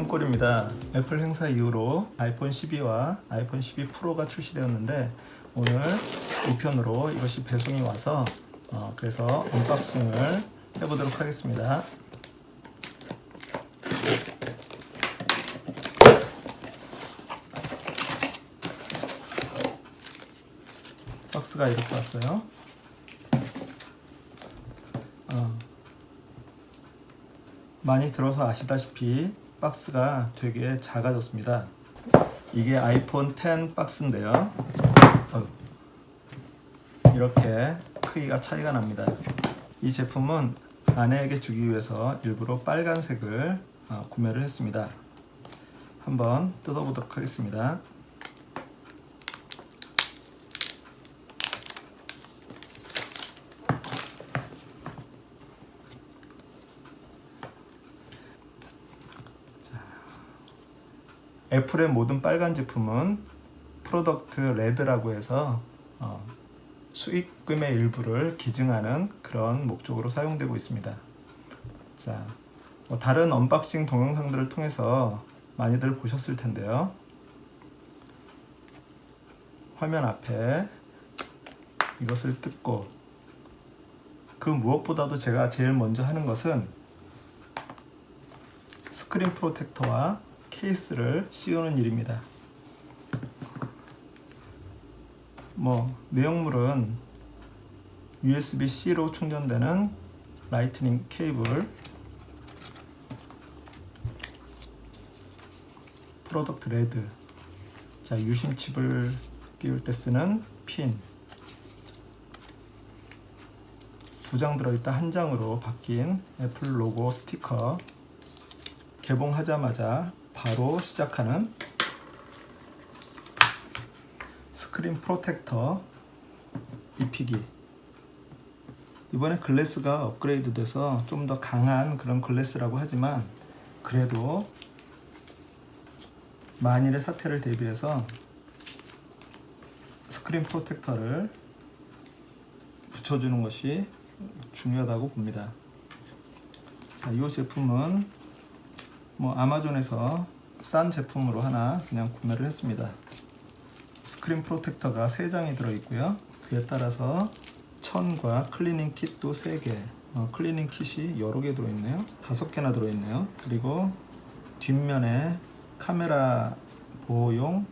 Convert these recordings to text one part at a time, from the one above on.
제품꼴입니다. 애플 행사 이후로 아이폰 12와 아이폰 12 프로가 출시되었는데 오늘 우편으로 이것이 배송이 와서 어, 그래서 언박싱을 해보도록 하겠습니다. 박스가 이렇게 왔어요. 어, 많이 들어서 아시다시피 박스가 되게 작아졌습니다. 이게 아이폰 10 박스인데요. 이렇게 크기가 차이가 납니다. 이 제품은 아내에게 주기 위해서 일부러 빨간색을 어, 구매를 했습니다. 한번 뜯어보도록 하겠습니다. 애플의 모든 빨간 제품은 프로덕트 레드라고 해서 어, 수익금의 일부를 기증하는 그런 목적으로 사용되고 있습니다. 자, 뭐 다른 언박싱 동영상들을 통해서 많이들 보셨을 텐데요. 화면 앞에 이것을 뜯고 그 무엇보다도 제가 제일 먼저 하는 것은 스크린 프로텍터와 케이스를 씌우는 일입니다. 뭐 내용물은 USB-C로 충전되는 라이트닝 케이블, 프로덕트 레드, 자 유심 칩을 끼울 때 쓰는 핀, 두 장 들어있다 한 장으로 바뀐 애플 로고 스티커, 개봉하자마자 바로 시작하는 스크린 프로텍터 입히기 이번에 글래스가 업그레이드 돼서 좀 더 강한 그런 글래스라고 하지만 그래도 만일의 사태를 대비해서 스크린 프로텍터를 붙여주는 것이 중요하다고 봅니다. 자, 이 제품은 뭐 아마존에서 싼 제품으로 하나 그냥 구매를 했습니다. 스크린 프로텍터가 3장이 들어있고요. 그에 따라서 천과 클리닝 킷도 3개. 어, 클리닝 킷이 여러 개 들어있네요. 5개나 들어있네요. 그리고 뒷면에 카메라 보호용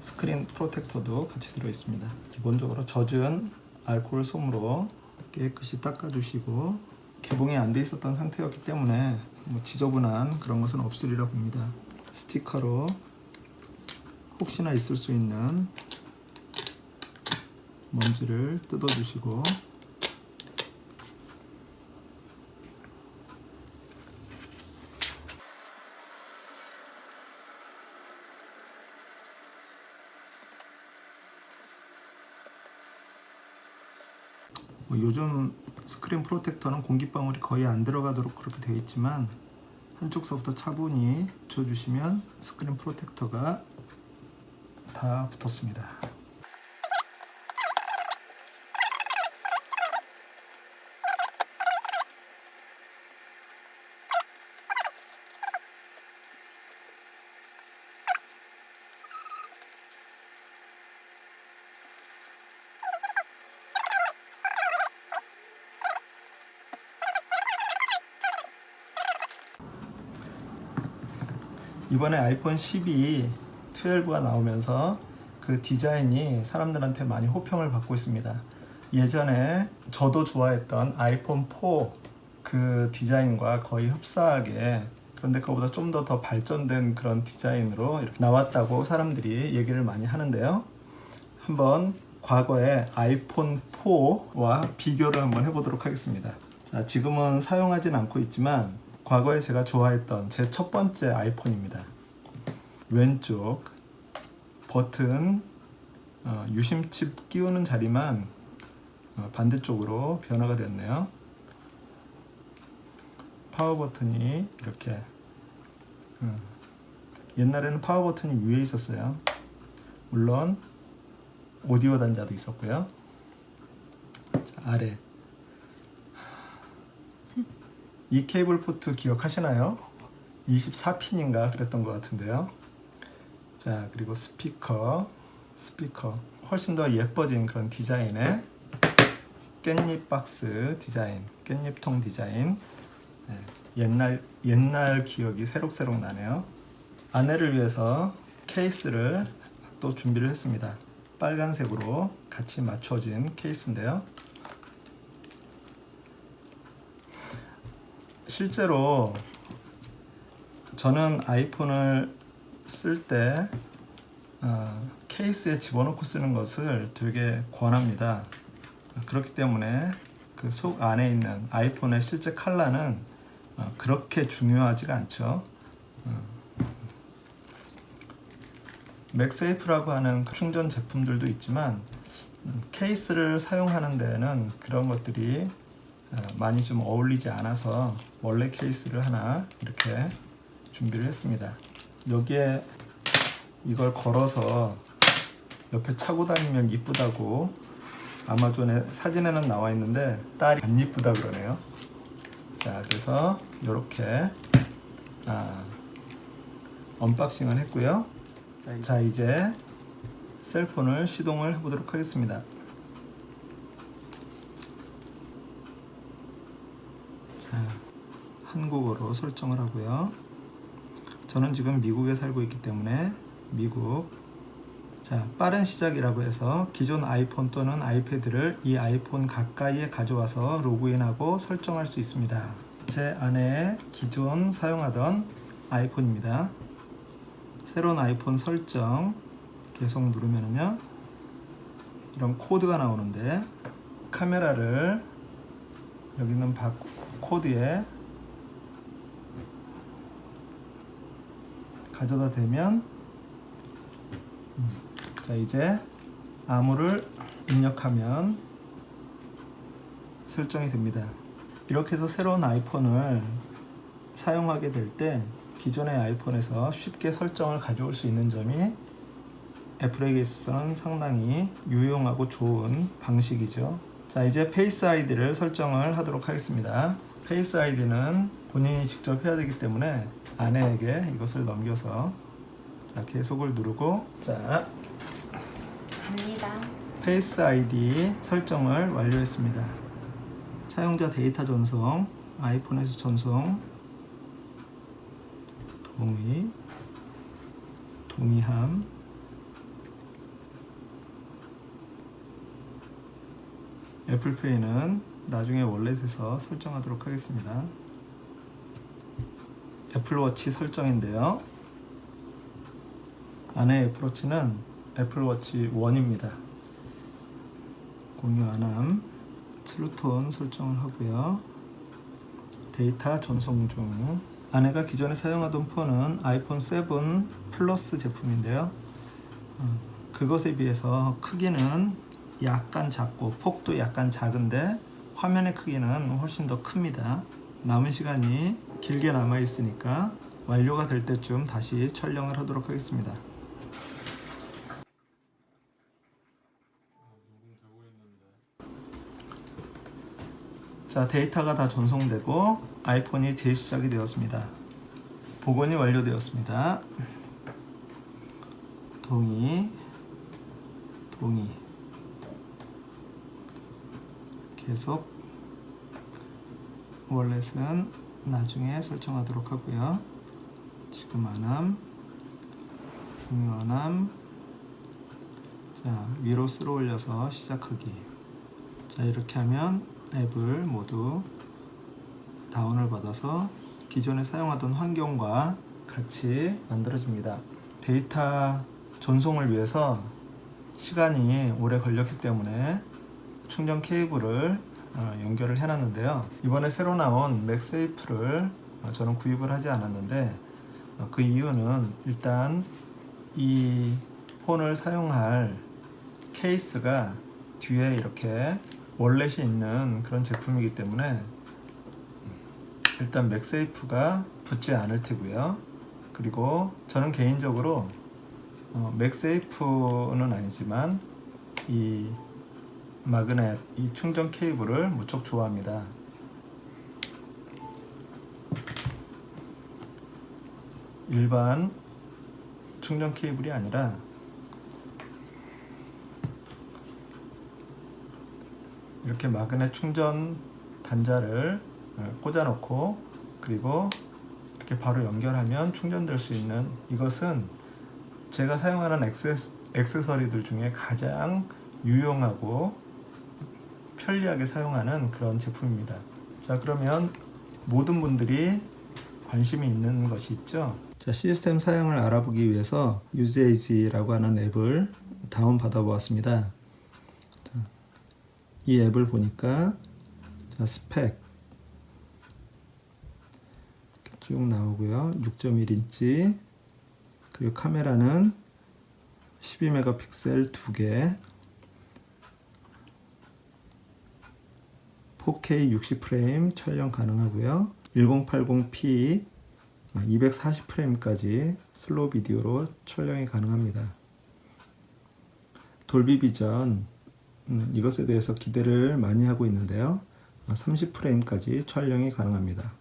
스크린 프로텍터도 같이 들어있습니다. 기본적으로 젖은 알코올 솜으로 깨끗이 닦아주시고 개봉이 안 돼 있었던 상태였기 때문에 뭐 지저분한 그런 것은 없으리라 봅니다. 스티커로 혹시나 있을 수 있는 먼지를 뜯어주시고 요즘 스크린 프로텍터는 공기방울이 거의 안 들어가도록 그렇게 되어 있지만 한쪽서부터 차분히 붙여주시면 스크린 프로텍터가 다 붙었습니다. 이번에 아이폰 12 12가 나오면서 그 디자인이 사람들한테 많이 호평을 받고 있습니다. 예전에 저도 좋아했던 아이폰 4 그 디자인과 거의 흡사하게 그런데 그거보다 좀 더 더 발전된 그런 디자인으로 나왔다고 사람들이 얘기를 많이 하는데요. 한번 과거의 아이폰 4와 비교를 한번 해보도록 하겠습니다. 자, 지금은 사용하진 않고 있지만 과거에 제가 좋아했던 제 첫 번째 아이폰입니다. 왼쪽 버튼 어, 유심칩 끼우는 자리만 어, 반대쪽으로 변화가 됐네요. 파워 버튼이 이렇게 음, 옛날에는 파워 버튼이 위에 있었어요. 물론 오디오 단자도 있었고요. 자, 아래 이 케이블 포트 기억하시나요? 24핀인가 그랬던 것 같은데요. 자 그리고 스피커 스피커 훨씬 더 예뻐진 그런 디자인의 깻잎 박스 디자인 깻잎통 디자인 네, 옛날 옛날 기억이 새록새록 나네요. 아내를 위해서 케이스를 또 준비를 했습니다. 빨간색으로 같이 맞춰진 케이스인데요. 실제로 저는 아이폰을 쓸때 어, 케이스에 집어넣고 쓰는 것을 되게 권합니다. 그렇기 때문에 그 속 안에 있는 아이폰의 실제 칼라는 어, 그렇게 중요하지가 않죠. 어. 맥세이프라고 하는 충전 제품들도 있지만 음, 케이스를 사용하는 데에는 그런 것들이 어, 많이 좀 어울리지 않아서 원래 케이스를 하나 이렇게 준비를 했습니다. 여기에 이걸 걸어서 옆에 차고 다니면 이쁘다고 아마존에 사진에는 나와 있는데 딸이 안 이쁘다 그러네요. 자, 그래서 이렇게 아, 언박싱을 했고요. 자, 이제 셀폰을 시동을 해보도록 하겠습니다. 자, 한국어로 설정을 하고요. 저는 지금 미국에 살고 있기 때문에 미국 자 빠른 시작이라고 해서 기존 아이폰 또는 아이패드를 이 아이폰 가까이에 가져와서 로그인하고 설정할 수 있습니다. 제 아내의 기존 사용하던 아이폰입니다. 새로운 아이폰 설정 계속 누르면요 이런 코드가 나오는데 카메라를 여기 있는 바 코드에 가져다 대면 음, 자 이제 암호를 입력하면 설정이 됩니다. 이렇게 해서 새로운 아이폰을 사용하게 될 때 기존의 아이폰에서 쉽게 설정을 가져올 수 있는 점이 애플에게 있어서는 상당히 유용하고 좋은 방식이죠. 자 이제 페이스 아이디를 설정을 하도록 하겠습니다. 페이스 아이디는 본인이 직접 해야 되기 때문에 아내에게 이것을 넘겨서 자, 계속을 누르고 자 갑니다. 페이스 아이디 설정을 완료했습니다. 사용자 데이터 전송, 아이폰에서 전송, 동의, 동의함, 애플페이는 나중에 월렛에서 설정하도록 하겠습니다. 애플워치 설정인데요. 안에 애플워치는 애플워치 1입니다. 공유 안함, 트루톤 설정을 하고요. 데이터 전송 중. 아내가 기존에 사용하던 폰은 아이폰 7 플러스 제품인데요. 어, 그것에 비해서 크기는 약간 작고 폭도 약간 작은데 화면의 크기는 훨씬 더 큽니다. 남은 시간이 길게 남아 있으니까 완료가 될 때쯤 다시 촬영을 하도록 하겠습니다. 자, 데이터가 다 전송되고 아이폰이 재시작이 되었습니다. 복원이 완료되었습니다. 동의, 동의. 계속 월렛은 나중에 설정하도록 하고요. 지금 안함, 공유 안함. 자, 위로 쓸어 올려서 시작하기. 자, 이렇게 하면 앱을 모두 다운을 받아서 기존에 사용하던 환경과 같이 만들어집니다. 데이터 전송을 위해서 시간이 오래 걸렸기 때문에 충전 케이블을 어, 연결을 해놨는데요. 이번에 새로 나온 맥세이프를 어, 저는 구입을 하지 않았는데 어, 그 이유는 일단 이 폰을 사용할 케이스가 뒤에 이렇게 월렛이 있는 그런 제품이기 때문에 일단 맥세이프가 붙지 않을 테고요. 그리고 저는 개인적으로 어, 맥세이프는 아니지만 이 마그넷 이 충전 케이블을 무척 좋아합니다. 일반 충전 케이블이 아니라 이렇게 마그넷 충전 단자를 어, 꽂아놓고 그리고 이렇게 바로 연결하면 충전될 수 있는 이것은 제가 사용하는 액세스, 액세서리들 중에 가장 유용하고 편리하게 사용하는 그런 제품입니다. 자 그러면 모든 분들이 관심이 있는 것이 있죠. 자 시스템 사양을 알아보기 위해서 유제이지라고 하는 앱을 다운 받아 보았습니다. 자, 이 앱을 보니까 자 스펙 쭉 나오고요. 6.1인치 그리고 카메라는 12메가픽셀 2개 4K 60프레임 촬영 가능하고요. 1080p 240프레임까지 슬로우 비디오로 촬영이 가능합니다. 돌비 비전 음, 이것에 대해서 기대를 많이 하고 있는데요. 30프레임까지 촬영이 가능합니다.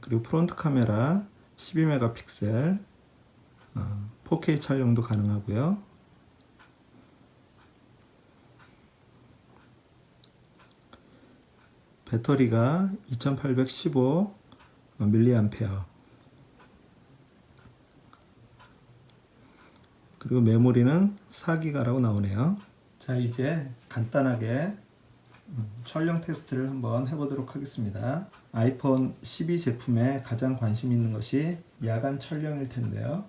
그리고 프론트 카메라 12메가픽셀 4K 촬영도 가능하고요. 배터리가 2815 밀리암페어 그리고 메모리는 4기가라고 나오네요. 자 이제 간단하게 음, 촬영 테스트를 한번 해보도록 하겠습니다. 아이폰 12 제품에 가장 관심 있는 것이 야간 촬영일 텐데요.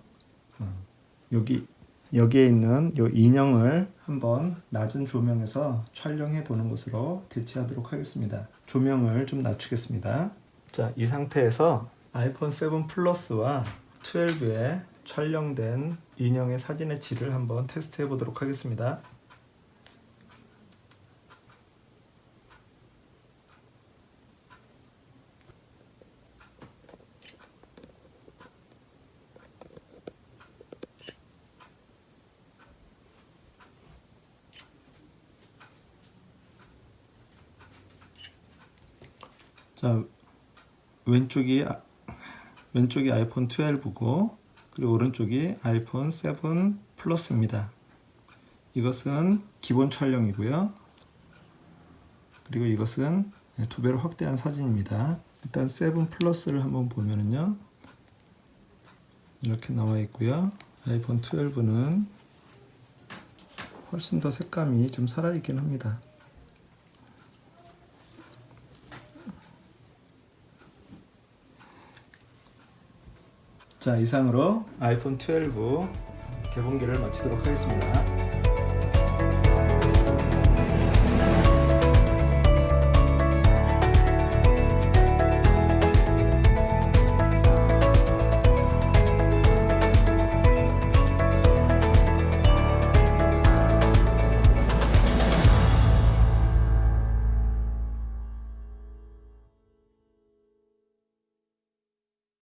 어, 여기 여기에 있는 이 인형을 한번 낮은 조명에서 촬영해 보는 것으로 대체하도록 하겠습니다. 조명을 좀 낮추겠습니다. 자, 이 상태에서 아이폰 7 플러스와 12에 촬영된 인형의 사진의 질을 한번 테스트해 보도록 하겠습니다. 자 왼쪽이 아- 왼쪽이 아이폰 12고 그리고 오른쪽이 아이폰 7 플러스입니다. 이것은 기본 촬영이고요. 그리고 이것은 두 배로 확대한 사진입니다. 일단 7 플러스를 한번 보면은요. 이렇게 나와 있고요. 아이폰 12는 훨씬 더 색감이 좀 살아있긴 합니다. 자 이상으로 아이폰 12 개봉기를 마치도록 하겠습니다.